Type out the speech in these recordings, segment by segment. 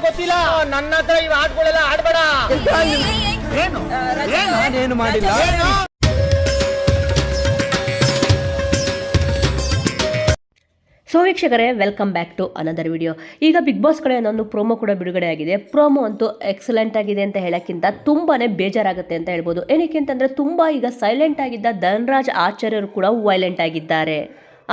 ಗೊತ್ತಿಲ್ಲ. ನನ್ನ ಹತ್ರ ಇವ್ ಆಟಗಳೆಲ್ಲ ಆಡ್ಬೇಡ ಏನು? ನಾನೇನು ಮಾಡಿಲ್ಲ. ಸೊ ವೀಕ್ಷಕರೇ welcome back to another video ಈಗ ಬಿಗ್ ಬಾಸ್ ಕಡೆ ಒಂದು ಪ್ರೋಮೋ ಕೂಡ ಬಿಡುಗಡೆ ಆಗಿದೆ. ಪ್ರೋಮೋ ಅಂತೂ ಎಕ್ಸಲೆಂಟ್ ಆಗಿದೆ ಅಂತ ಹೇಳೋಕ್ಕಿಂತ ತುಂಬಾನೇ ಬೇಜಾರಾಗುತ್ತೆ ಅಂತ ಹೇಳ್ಬೋದು. ಏನಕ್ಕೆ ಅಂತಂದ್ರೆ ತುಂಬಾ ಈಗ ಸೈಲೆಂಟ್ ಆಗಿದ್ದ ಧನರಾಜ್ ಆಚಾರ್ಯರು ಕೂಡ ವೈಲೆಂಟ್ ಆಗಿದ್ದಾರೆ.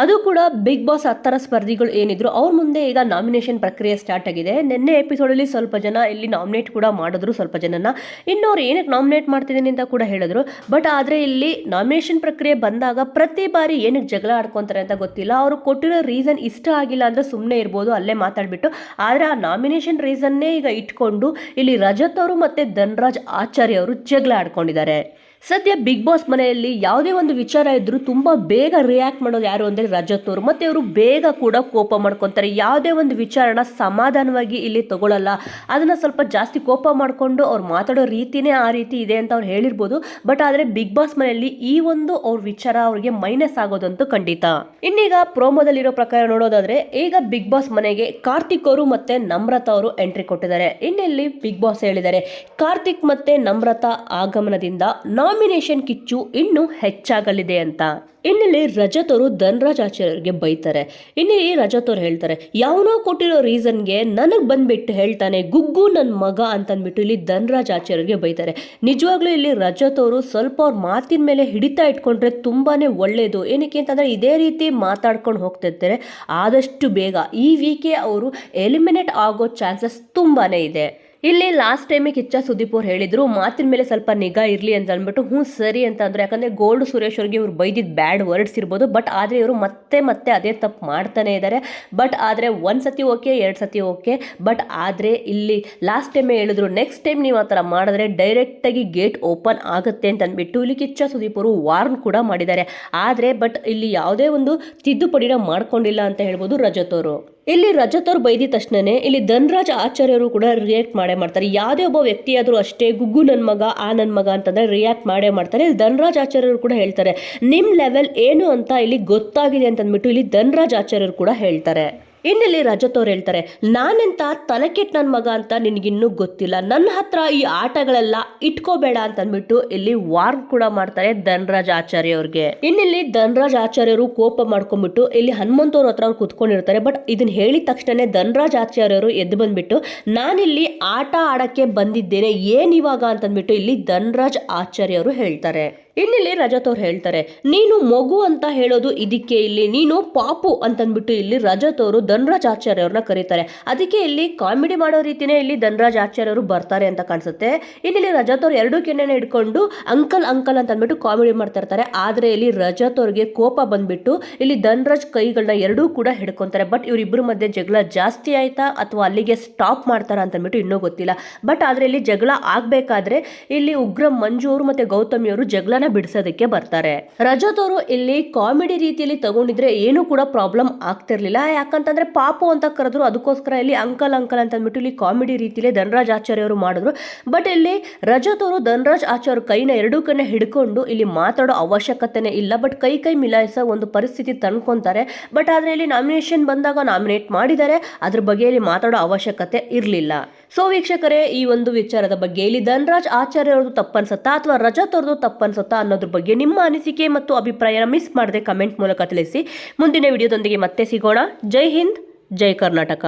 ಅದು ಕೂಡ ಬಿಗ್ ಬಾಸ್ ಹತ್ತರ ಸ್ಪರ್ಧಿಗಳು ಏನಿದ್ರು, ಅವ್ರ ಮುಂದೆ ಈಗ ನಾಮಿನೇಷನ್ ಪ್ರಕ್ರಿಯೆ ಸ್ಟಾರ್ಟ್ ಆಗಿದೆ. ನಿನ್ನೆ ಎಪಿಸೋಡಲ್ಲಿ ಸ್ವಲ್ಪ ಜನ ಇಲ್ಲಿ ನಾಮಿನೇಟ್ ಕೂಡ ಮಾಡಿದ್ರು, ಸ್ವಲ್ಪ ಜನನ. ಇನ್ನು ಏನಕ್ಕೆ ನಾಮಿನೇಟ್ ಮಾಡ್ತಿದ್ದೀನಿ ಅಂತ ಕೂಡ ಹೇಳಿದ್ರು. ಬಟ್ ಆದರೆ ಇಲ್ಲಿ ನಾಮಿನೇಷನ್ ಪ್ರಕ್ರಿಯೆ ಬಂದಾಗ ಪ್ರತಿ ಬಾರಿ ಏನಕ್ಕೆ ಜಗಳ ಆಡ್ಕೊತಾರೆ ಅಂತ ಗೊತ್ತಿಲ್ಲ. ಅವರು ಕೊಟ್ಟಿರೋ ರೀಸನ್ ಇಷ್ಟ ಆಗಿಲ್ಲ ಅಂದರೆ ಸುಮ್ಮನೆ ಇರ್ಬೋದು, ಅಲ್ಲೇ ಮಾತಾಡಿಬಿಟ್ಟು. ಆದರೆ ಆ ನಾಮಿನೇಷನ್ ರೀಸನ್ನೇ ಈಗ ಇಟ್ಕೊಂಡು ಇಲ್ಲಿ ರಜತ್ ಅವರು ಮತ್ತು ಧನ್ರಾಜ್ ಆಚಾರ್ಯ ಅವರು ಜಗಳ ಆಡ್ಕೊಂಡಿದ್ದಾರೆ. ಸದ್ಯ ಬಿಗ್ ಬಾಸ್ ಮನೆಯಲ್ಲಿ ಯಾವುದೇ ಒಂದು ವಿಚಾರ ಇದ್ದರೂ ತುಂಬ ಬೇಗ ರಿಯಾಕ್ಟ್ ಮಾಡೋದು ಯಾರು ಅಂದರೆ ರಜತ್ನವರು. ಮತ್ತು ಇವರು ಬೇಗ ಕೂಡ ಕೋಪ ಮಾಡ್ಕೊತಾರೆ. ಯಾವುದೇ ಒಂದು ವಿಚಾರನ ಸಮಾಧಾನವಾಗಿ ಇಲ್ಲಿ ತಗೊಳ್ಳಲ್ಲ ಅದನ್ನು ಸ್ವಲ್ಪ ಜಾಸ್ತಿ ಕೋಪ ಮಾಡಿಕೊಂಡು ಅವ್ರು ಮಾತಾಡೋ ರೀತಿನೇ ಆ ರೀತಿ ಇದೆ ಅಂತ ಅವ್ರು ಹೇಳಿರ್ಬೋದು. ಬಟ್ ಆದರೆ ಬಿಗ್ ಬಾಸ್ ಮನೆಯಲ್ಲಿ ಈ ಒಂದು ಅವ್ರ ವಿಚಾರ ಅವ್ರಿಗೆ ಮೈನಸ್ ಆಗೋದಂತೂ ಖಂಡಿತ. ಇನ್ನೀಗ ಪ್ರೋಮೋದಲ್ಲಿರೋ ಪ್ರಕಾರ ನೋಡೋದಾದ್ರೆ ಈಗ ಬಿಗ್ ಬಾಸ್ ಮನೆಗೆ ಕಾರ್ತಿಕ್ ಅವರು ಮತ್ತೆ ನಮ್ರತಾ ಅವರು ಎಂಟ್ರಿ ಕೊಟ್ಟಿದ್ದಾರೆ. ಇನ್ನೆಲ್ಲಿ ಬಿಗ್ ಬಾಸ್ ಹೇಳಿದ್ದಾರೆ. ಕಾರ್ತಿಕ್ ಮತ್ತೆ ನಮ್ರತಾ ಆಗಮನದಿಂದ ನಾಮಿನೇಷನ್ ಕಿಚ್ಚು ಇನ್ನೂ ಹೆಚ್ಚಾಗಲಿದೆ ಅಂತ. ಇನ್ನಿಲ್ಲಿ ರಜತ್ ಅವರು ಧನ್ರಾಜ್ ಆಚಾರ್ಯರಿಗೆ ಬೈತಾರೆ. ಇನ್ನಿಲ್ಲಿ ರಜತ್ ಹೇಳ್ತಾರೆ, ಯಾವನೋ ಕೊಟ್ಟಿರೋ ರೀಸನ್ಗೆ ನನಗೆ ಬಂದ್ಬಿಟ್ಟು ಹೇಳ್ತಾನೆ, ಗುಗ್ಗು ನನ್ನ ಮಗ ಅಂತಂದ್ಬಿಟ್ಟು ಇಲ್ಲಿ ಧನ್ರಾಜ್ ಆಚಾರ್ಯರಿಗೆ ಬೈತಾರೆ. ನಿಜವಾಗ್ಲೂ ಇಲ್ಲಿ ರಜತ್ ಸ್ವಲ್ಪ ಅವ್ರ ಮಾತಿನ ಮೇಲೆ ಹಿಡಿತಾ ಇಟ್ಕೊಂಡ್ರೆ ತುಂಬಾ ಒಳ್ಳೆಯದು ಏನಕ್ಕೆ ಅಂತಂದರೆ ಇದೇ ರೀತಿ ಮಾತಾಡ್ಕೊಂಡು ಹೋಗ್ತಿರ್ತಾರೆ. ಆದಷ್ಟು ಬೇಗ ಈ ವೀಕೆ ಅವರು ಎಲಿಮಿನೇಟ್ ಆಗೋ ಚಾನ್ಸಸ್ ತುಂಬಾ ಇದೆ. ಇಲ್ಲಿ ಲಾಸ್ಟ್ ಟೈಮಿಗೆ ಕಿಚ್ಚ ಸುದೀಪ್ ಅವ್ರು ಹೇಳಿದ್ರು, ಮಾತಿನ ಮೇಲೆ ಸ್ವಲ್ಪ ನಿಗಾ ಇರಲಿ ಅಂತ ಅಂದ್ಬಿಟ್ಟು, ಹ್ಞೂ, ಸರಿ ಅಂತ ಅಂದ್ರು, ಯಾಕಂದರೆ ಗೋಲ್ಡ್ ಸುರೇಶ್ ಅವ್ರಿಗೆ ಇವ್ರು ಬೈದಿದ್ದ ಬ್ಯಾಡ್ ವರ್ಡ್ಸ್ ಇರ್ಬೋದು ಬಟ್ ಆದರೆ ಇವರು ಮತ್ತೆ ಮತ್ತೆ ಅದೇ ತಪ್ಪು ಮಾಡ್ತಾನೆ ಇದ್ದಾರೆ ಬಟ್ ಆದರೆ ಒಂದು ಸತಿ ಓಕೆ ಎರಡು ಸತಿ ಓಕೆ ಬಟ್ ಆದರೆ ಇಲ್ಲಿ ಲಾಸ್ಟ್ ಟೈಮೇ ಹೇಳಿದ್ರು ನೆಕ್ಸ್ಟ್ ಟೈಮ್ ನೀವು ಆ ಥರ ಮಾಡಿದ್ರೆ ಡೈರೆಕ್ಟಾಗಿ ಗೇಟ್ ಓಪನ್ ಆಗುತ್ತೆ ಅಂತ ಅಂದ್ಬಿಟ್ಟು, ಇಲ್ಲಿ ಕಿಚ್ಚ ಸುದೀಪ್ ಅವರು ವಾರ್ನ್ ಕೂಡ ಮಾಡಿದ್ದಾರೆ. ಆದರೆ ಬಟ್ ಇಲ್ಲಿ ಯಾವುದೇ ಒಂದು ತಿದ್ದುಪಡಿನ ಮಾಡ್ಕೊಂಡಿಲ್ಲ ಅಂತ ಹೇಳ್ಬೋದು ರಜತ್ ಅವರು. ಇಲ್ಲಿ ರಜತ್ ಅವ್ರು ಬೈದಿದ ತಕ್ಷಣನೇ ಇಲ್ಲಿ ಧನ್ರಾಜ್ ಆಚಾರ್ಯರು ಕೂಡ ರಿಯಾಕ್ಟ್ ಮಾಡೇ ಮಾಡ್ತಾರೆ. ಯಾವುದೇ ಒಬ್ಬ ವ್ಯಕ್ತಿಯಾದರೂ ಅಷ್ಟೇ ಗುಗ್ಗು ನನ್ನ ಮಗ, ಆ ನನ್ನ ಮಗ ಅಂತಂದರೆ ರಿಯಾಕ್ಟ್ ಮಾಡೇ ಮಾಡ್ತಾರೆ. ಇಲ್ಲಿ ಧನ್ರಾಜ್ ಆಚಾರ್ಯರು ಕೂಡ ಹೇಳ್ತಾರೆ. ನಿಮ್ಮ ಲೆವೆಲ್ ಏನು ಅಂತ ಇಲ್ಲಿ ಗೊತ್ತಾಗಿದೆ ಅಂತಂದ್ಬಿಟ್ಟು ಇಲ್ಲಿ ಧನ್ರಾಜ್ ಆಚಾರ್ಯರು ಕೂಡ ಹೇಳ್ತಾರೆ. ಇನ್ನಿಲ್ಲಿ ರಜತ್ ಅವ್ರು ಹೇಳ್ತಾರೆ, ನಾನೆಂತ ತಲೆಕೆಟ್ ನನ್ನ ಮಗ ಅಂತ ನಿನಗಿನ್ನೂ ಗೊತ್ತಿಲ್ಲ. ನನ್ನ ಹತ್ರ ಈ ಆಟಗಳೆಲ್ಲ ಇಟ್ಕೋಬೇಡ ಅಂತ ಅಂದ್ಬಿಟ್ಟು ಇಲ್ಲಿ ವಾರ್ನ್ ಕೂಡ ಮಾಡ್ತಾರೆ ಧನರಾಜ್ ಆಚಾರ್ಯ ಅವ್ರಿಗೆ. ಇನ್ನಿಲ್ಲಿ ಧನರಾಜ್ ಆಚಾರ್ಯರು ಕೋಪ ಮಾಡ್ಕೊಂಡ್ಬಿಟ್ಟು ಇಲ್ಲಿ ಹನುಮಂತವ್ರ ಹತ್ರ ಅವ್ರು ಕುತ್ಕೊಂಡಿರ್ತಾರೆ ಬಟ್ ಇದನ್ನ ಹೇಳಿದ ತಕ್ಷಣ ಧನರಾಜ್ ಆಚಾರ್ಯರು ಎದ್ದು ಬಂದ್ಬಿಟ್ಟು, ನಾನಿಲ್ಲಿ ಆಟ ಆಡಕ್ಕೆ ಬಂದಿದ್ದೇನೆ, ಏನ್ ಇವಾಗ ಅಂತಂದ್ಬಿಟ್ಟು ಇಲ್ಲಿ ಧನರಾಜ್ ಆಚಾರ್ಯರು ಹೇಳ್ತಾರೆ. ಇನ್ನಿಲ್ಲಿ ರಜತ್ ಅವ್ರು ಹೇಳ್ತಾರೆ, ನೀನು ಮಗು ಅಂತ ಹೇಳೋದು ಇದಕ್ಕೆ ಇಲ್ಲಿ, ನೀನು ಪಾಪು ಅಂತಂದ್ಬಿಟ್ಟು ಇಲ್ಲಿ ರಜತ್ ಅವರು ಧನ್ರಾಜ್ ಆಚಾರ್ಯ ಅವ್ರನ್ನ ಕರೀತಾರೆ. ಅದಕ್ಕೆ ಇಲ್ಲಿ ಕಾಮಿಡಿ ಮಾಡೋ ರೀತಿನೇ ಇಲ್ಲಿ ಧನ್ರಾಜ್ ಆಚಾರ್ಯ ಅವರು ಬರ್ತಾರೆ ಅಂತ ಕಾಣಿಸುತ್ತೆ. ಇನ್ನಿಲ್ಲಿ ರಜತ್ ಅವ್ರು ಎರಡೂ ಕೆನ್ನೆನ ಹಿಡ್ಕೊಂಡು ಅಂಕಲ್ ಅಂಕಲ್ ಅಂತ ಅಂದ್ಬಿಟ್ಟು ಕಾಮಿಡಿ ಮಾಡ್ತಾ ಇರ್ತಾರೆ. ಆದ್ರೆ ಇಲ್ಲಿ ರಜತ್ ಅವ್ರಿಗೆ ಕೋಪ ಬಂದ್ಬಿಟ್ಟು ಇಲ್ಲಿ ಧನ್ರಾಜ್ ಕೈಗಳನ್ನ ಎರಡೂ ಕೂಡ ಹಿಡ್ಕೊಂತಾರೆ. ಬಟ್ ಇವರಿಬ್ಬರ ಮಧ್ಯೆ ಜಗಳ ಜಾಸ್ತಿ ಆಯ್ತಾ ಅಥವಾ ಅಲ್ಲಿಗೆ ಸ್ಟಾಪ್ ಮಾಡ್ತಾರಾ ಅಂತ ಅಂದ್ಬಿಟ್ಟು ಇನ್ನೂ ಗೊತ್ತಿಲ್ಲ. ಬಟ್ ಆದ್ರೆ ಇಲ್ಲಿ ಜಗಳ ಆಗಬೇಕಾದ್ರೆ ಇಲ್ಲಿ ಉಗ್ರ ಮಂಜು ಅವರು ಮತ್ತೆ ಗೌತಮಿ ಅವರು ಜಗಳನ ಬಿಡಿಸೋದಕ್ಕೆ ಬರ್ತಾರೆ. ರಜತ್ ಅವರು ಇಲ್ಲಿ ಕಾಮಿಡಿ ರೀತಿಯಲ್ಲಿ ತಗೊಂಡಿದ್ರೆ ಏನು ಕೂಡ ಪ್ರಾಬ್ಲಮ್ ಆಗ್ತಿರ್ಲಿಲ್ಲ. ಯಾಕಂತಂದ್ರೆ ಪಾಪು ಅಂತ ಕರೆದ್ರು ಅದಕ್ಕೋಸ್ಕರ ಇಲ್ಲಿ ಅಂಕಲ್ ಅಂಕಲ್ ಅಂತ ಅಂದ್ಬಿಟ್ಟು ಇಲ್ಲಿ ಕಾಮಿಡಿ ರೀತಿಯಲ್ಲಿ ಧನರಾಜ್ ಆಚಾರ್ಯ ಅವರು ಮಾಡಿದ್ರು. ಬಟ್ ಇಲ್ಲಿ ರಜತ್ ಅವರು ಧನರಾಜ್ ಆಚಾರ್ಯ ಕೈನ ಎರಡೂ ಕಡೆ ಹಿಡ್ಕೊಂಡು ಇಲ್ಲಿ ಮಾತಾಡೋ ಅವಶ್ಯಕತೆನೇ ಇಲ್ಲ. ಬಟ್ ಕೈ ಕೈ ಮಿಲಾಯಿಸೋ ಒಂದು ಪರಿಸ್ಥಿತಿ ತಂದ್ಕೊಂತಾರೆ. ಬಟ್ ಆದ್ರೆ ಇಲ್ಲಿ ನಾಮಿನೇಷನ್ ಬಂದಾಗ ನಾಮಿನೇಟ್ ಮಾಡಿದ್ದಾರೆ. ಅದ್ರ ಬಗ್ಗೆ ಇಲ್ಲಿ ಮಾತಾಡೋ ಅವಶ್ಯಕತೆ ಇರಲಿಲ್ಲ. ಸೊ ವೀಕ್ಷಕರೇ, ಈ ಒಂದು ವಿಚಾರದ ಬಗ್ಗೆ ಇಲ್ಲಿ ಧನರಾಜ್ ಆಚಾರ್ಯ ಅವ್ರದ್ದು ತಪ್ಪನ್ಸುತ್ತಾ ಅಥವಾ ರಜತ್ ಅವ್ರದ್ದು ತಪ್ಪನ್ಸತ್ತಾ ಅನ್ನೋದ್ರ ಬಗ್ಗೆ ನಿಮ್ಮ ಅನಿಸಿಕೆ ಮತ್ತು ಅಭಿಪ್ರಾಯನ ಮಿಸ್ ಮಾಡದೆ ಕಮೆಂಟ್ ಮೂಲಕ ತಿಳಿಸಿ. ಮುಂದಿನ ವಿಡಿಯೋದೊಂದಿಗೆ ಮತ್ತೆ ಸಿಗೋಣ. ಜೈ ಹಿಂದ್, ಜೈ ಕರ್ನಾಟಕ.